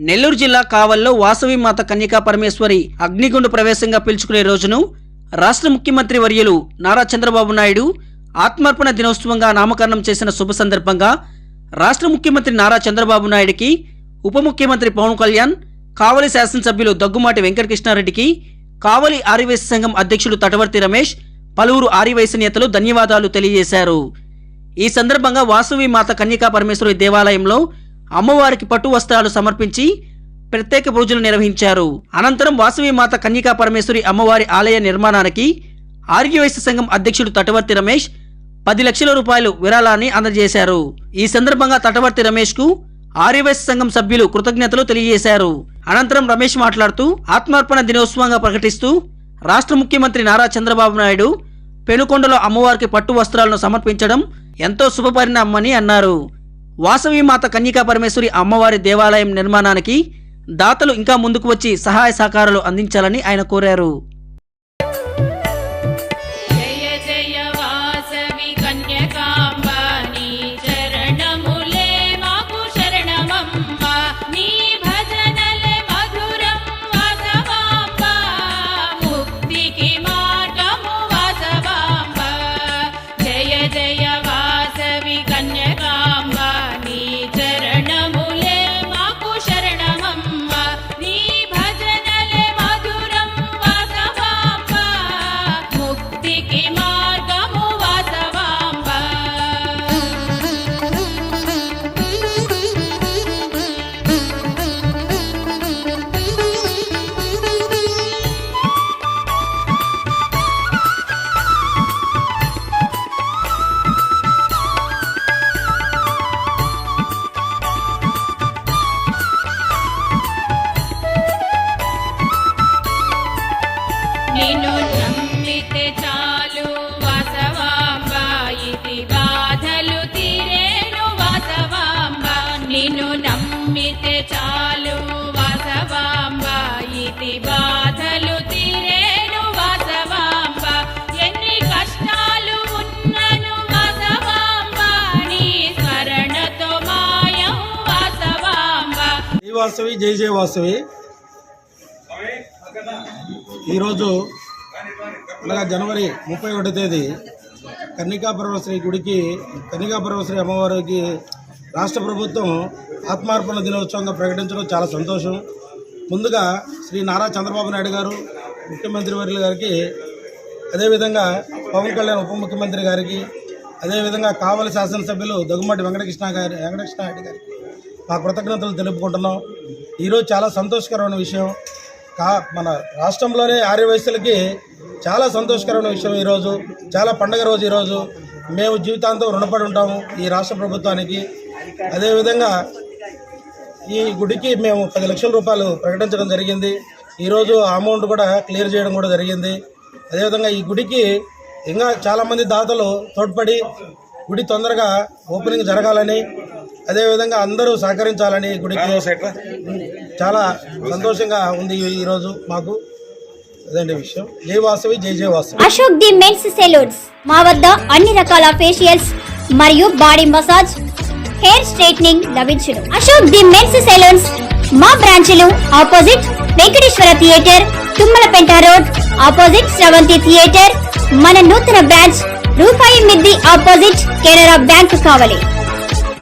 నెల్లూరు జిల్లా కావల్లో వాసవి మాత కన్యకా పరమేశ్వరి అగ్నిగుండు ప్రవేశంగా పిలుచుకునే రోజును రాష్ట్ర ముఖ్యమంత్రి వర్యులు నారా చంద్రబాబు నాయుడు ఆత్మార్పణ దినోత్సవంగా నామకరణం చేసిన శుభ సందర్భంగా రాష్ట్ర ముఖ్యమంత్రి నారా చంద్రబాబు నాయుడికి ఉప ముఖ్యమంత్రి పవన్ కళ్యాణ్ కావలి శాసనసభ్యులు దగ్గుమాటి వెంకటకృష్ణారెడ్డికి కావలి ఆర్యవేశ సంఘం అధ్యక్షుడు తటవర్తి రమేష్ పలువురు ఆర్యవైశ్య నేతలు ధన్యవాదాలు తెలియజేశారు. ఈ సందర్భంగా వాసవి మాత కన్యకా పరమేశ్వరి దేవాలయంలో అమ్మవారికి పట్టు వస్త్రాలు సమర్పించి ప్రత్యేక పూజలు నిర్వహించారు. అనంతరం వాసవి మాత కన్యకా పరమేశ్వరి అమ్మవారి ఆలయ నిర్మాణానికి ఆర్యవైశ్య సంఘం అధ్యక్షుడు తటవర్తి రమేష్ పది లక్షల రూపాయలు విరాళాన్ని అందజేశారు. ఈ సందర్భంగా తటవర్తి రమేష్కు ఆర్యవైశ్య సంఘం సభ్యులు కృతజ్ఞతలు తెలియజేశారు. అనంతరం రమేష్ మాట్లాడుతూ ఆత్మార్పణ దినోత్సవంగా ప్రకటిస్తూ రాష్ట్ర ముఖ్యమంత్రి నారా చంద్రబాబు నాయుడు పెనుకొండలో అమ్మవారికి పట్టు వస్త్రాలను సమర్పించడం ఎంతో శుభపరిణామని అన్నారు. వాసవి మాత కన్యకా పరమేశ్వరి అమ్మవారి దేవాలయం నిర్మాణానికి దాతలు ఇంకా ముందుకు వచ్చి సహాయ సహకారాలు అందించాలని ఆయన కోరారు. నిన్ను నమ్మితే చాలు. వాసవాంబ ఇది బాధలు తీరేను వాసవాంబ. నిన్ను నమ్మితే చాలు. వాసవాంబ ఇది బాధలు తీరేను వాసవాంబ. ఎన్ని కష్టాలు ఉన్నను వాసవాంబ. నీ స్మరణతో మాయం వాసవాంబ. జై వాసవి జై జయ వాసవి. ఈరోజు అనగా జనవరి ముప్పై ఒకటో తేదీ కన్నికా పరమశ్రీ గుడికి కన్నికా పరమశ్రీ అమ్మవారికి రాష్ట్ర ప్రభుత్వం ఆత్మార్పణ దినోత్సవంగా ప్రకటించడం చాలా సంతోషం. ముందుగా శ్రీ నారా చంద్రబాబు నాయుడు గారు ముఖ్యమంత్రి వర్యుల గారికి అదేవిధంగా పవన్ కళ్యాణ్ ఉప ముఖ్యమంత్రి గారికి అదేవిధంగా కావలి శాసనసభ్యులు దగ్గుమాటి వెంకటకృష్ణ గారి వెంకటకృష్ణ నాయుడు గారికి మా కృతజ్ఞతలు తెలుపుకుంటున్నాం. ఈరోజు చాలా సంతోషకరమైన విషయం. మన రాష్ట్రంలోనే ఆర్యవయస్సులకి చాలా సంతోషకరమైన విషయం ఈరోజు చాలా పండగ రోజు ఈరోజు. మేము జీవితాంతం రుణపడి ఉంటాము ఈ రాష్ట్ర ప్రభుత్వానికి. అదేవిధంగా ఈ గుడికి మేము పది లక్షల రూపాయలు ప్రకటించడం జరిగింది. ఈరోజు అమౌంట్ కూడా క్లియర్ చేయడం కూడా జరిగింది. అదేవిధంగా ఈ గుడికి ఇంకా చాలామంది దాతలు తోడ్పడి గుడి తొందరగా ఓపెనింగ్ జరగాలని అదేవిధంగా అందరూ సహకరించాలని గుడికి చాలా సంతోషంగా ఉంది ఈ- ఈరోజు మాకు. అదండి విషయం? జై వాసవి జై జై Vasavi. Ashok the men's salons. మా వద్ద అన్ని రకాల ఫేషియల్స్ మరియు బాడీ మసాజ్ హెయిర్ స్ట్రైట్నింగ్ లభించును. అశోక్ ది మెన్స్ సెలూన్స్ మా బ్రాంచ్లు opposite Venkateswara theatre Tummalapenta road opposite Sravanthi theatre. మన నూతన బ్రాంచ్ రూపాయి మిద్ది ఆపోజిట్ కెనరా బ్యాంక్ కావలి.